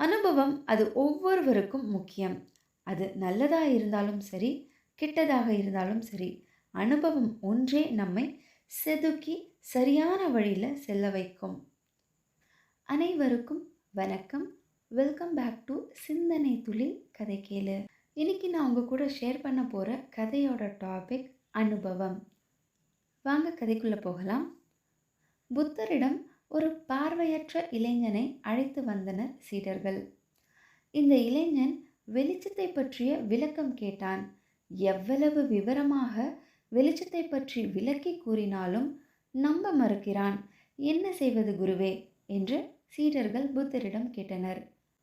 அனுபவம் அது ஒவ்வொருவருக்கும் முக்கியம். அது நல்லதாக இருந்தாலும் சரி கெட்டதாக இருந்தாலும் சரி அனுபவம் ஒன்றே நம்மை செதுக்கி சரியான வழியில் செல்ல வைக்கும். அனைவருக்கும் வணக்கம். வெல்கம் பேக் டு சிந்தனை துளி கதை கேளு. இன்னைக்கு நான் உங்கள் கூட ஷேர் பண்ண போகிற கதையோட டாபிக் அனுபவம். வாங்க கதைக்குள்ளே போகலாம். புத்தரிடம் ஒரு பார்வையற்ற இளைஞனை அழைத்து வந்தனர் சீடர்கள். இந்த இளைஞன் வெளிச்சத்தை பற்றிய விளக்கம் கேட்டான். எவ்வளவு விவரமாக வெளிச்சத்தை பற்றி விளக்கி கூறினாலும் நம்ப மறுக்கிறான். என்ன செய்வது குருவே? என்று சீடர்கள் புத்தரிடம் கேட்டனர்.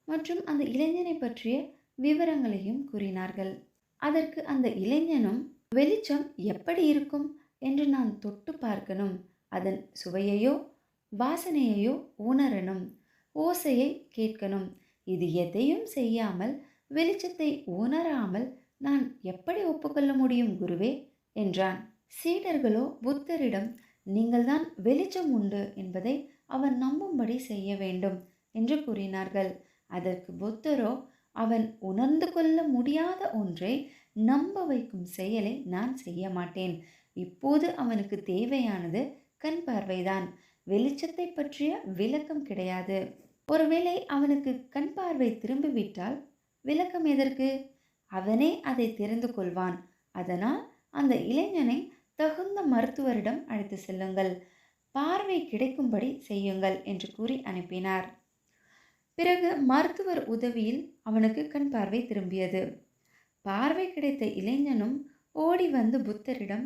மற்றும் அந்த இளைஞனை பற்றிய விவரங்களையும் கூறினார்கள். அதற்கு அந்த இளைஞனும் வெளிச்சம் எப்படி இருக்கும் என்று நான் தொட்டு பார்க்கணும். அதன் சுவையையோ வாசனையையோ உணரணும். ஓசையை கேட்கணும். இது எதையும் செய்யாமல் வெளிச்சத்தை உணராமல் நான் எப்படி ஒப்புக்கொள்ள முடியும் குருவே? என்றான். சீடர்களோ புத்தரிடம் நீங்கள்தான் வெளிச்சம் உண்டு என்பதை அவன் நம்பும்படி செய்ய வேண்டும் என்று கூறினார்கள். அதற்கு புத்தரோ அவன் உணர்ந்து கொள்ள முடியாத ஒன்றை நம்ப வைக்கும் செயலை நான் செய்ய மாட்டேன். இப்போது அவனுக்கு தேவையானது கண் பார்வைதான். வெளிச்சத்தை பற்றிய விளக்கம் கிடையாது. ஒருவேளை அவனுக்கு கண் பார்வை திரும்பிவிட்டால் விளக்கம் எதற்கு? அவனே அதை தெரிந்து கொள்வான். அதனால் அந்த இளைஞனை தகுந்த மருத்துவரிடம் அழைத்து செல்லுங்கள். பார்வை கிடைக்கும்படி செய்யுங்கள் என்று கூறி அனுப்பினார். பிறகு மருத்துவர் உதவியில் அவனுக்கு கண் பார்வை திரும்பியது. பார்வை கிடைத்த இளைஞனும் ஓடி வந்து புத்தரிடம்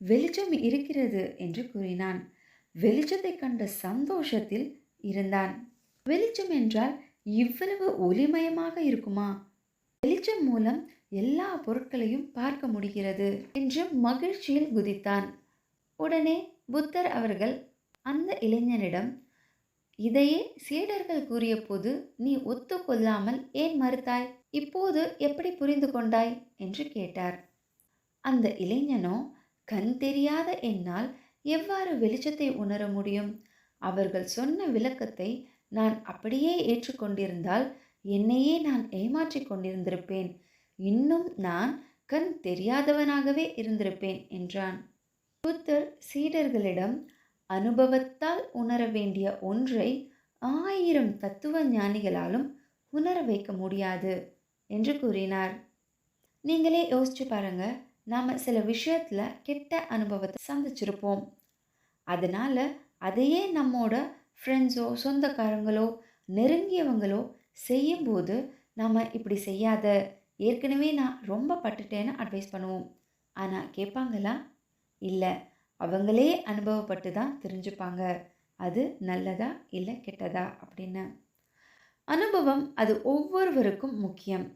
வெளிச்சம் இருக்கிறது என்று கூறினான். வெளிச்சத்தை கண்ட சந்தோஷத்தில் இருந்தான். வெளிச்சம் என்றால் இவ்வளவு ஒளிமயமாக இருக்குமா? வெளிச்சம் மூலம் எல்லா பொருட்களையும் பார்க்க முடிகிறது என்று மகிழ்ச்சியில் குதித்தான். உடனே புத்தர் அவர்கள் அந்த இளைஞனிடம் இதையே சீடர்கள் கூறிய போது நீ ஒத்துக்கொள்ளாமல் ஏன் மறுத்தாய்? இப்போது எப்படி புரிந்து கொண்டாய்? என்று கேட்டார். அந்த இளைஞனோ? கண் தெரியாத என்னால் எவ்வாறு வெளிச்சத்தை உணர முடியும்? அவர்கள் சொன்ன விளக்கத்தை நான் அப்படியே ஏற்றுக்கொண்டிருந்தால் என்னையே நான் ஏமாற்றிக் கொண்டிருந்திருப்பேன். இன்னும் நான் கண் தெரியாதவனாகவே இருந்திருப்பேன் என்றான். புத்தர் சீடர்களிடம் அனுபவத்தால் உணர வேண்டிய ஒன்றை ஆயிரம் தத்துவ ஞானிகளாலும் உணர வைக்க முடியாது என்று கூறினார். நீங்களே யோசிச்சு பாருங்கள் நாம் சில விஷயத்தில் கெட்ட அனுபவத்தை சந்திச்சிருப்போம். அதனால் அதையே நம்மோட ஃப்ரெண்ட்ஸோ சொந்தக்காரங்களோ நெருங்கியவங்களோ செய்யும்போது நாம் இப்படி செய்யாத. ஏற்கனவே நான் ரொம்ப பட்டுட்டேன்னு அட்வைஸ் பண்ணுவோம். ஆனால் கேட்பாங்களா? இல்லை. அவங்களே அனுபவப்பட்டு தான் தெரிஞ்சுப்பாங்க. அது நல்லதா இல்லை கெட்டதா அப்படின்னு. அனுபவம் அது ஒவ்வொருவருக்கும் முக்கியம்.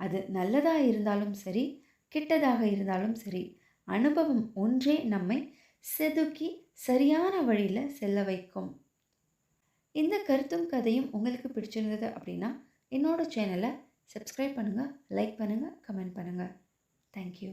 அது நல்லதாக இருந்தாலும் சரி கெட்டதாக இருந்தாலும் சரி அனுபவம் ஒன்றே நம்மை செதுக்கி சரியான வழியில் செல்ல வைக்கும். இந்த கருத்தும் கதையும் உங்களுக்கு பிடிச்சிருந்தது அப்படின்னா என்னோடய சேனலை சப்ஸ்கிரைப் பண்ணுங்கள் லைக் பண்ணுங்கள் கமெண்ட் பண்ணுங்கள் தேங்க்யூ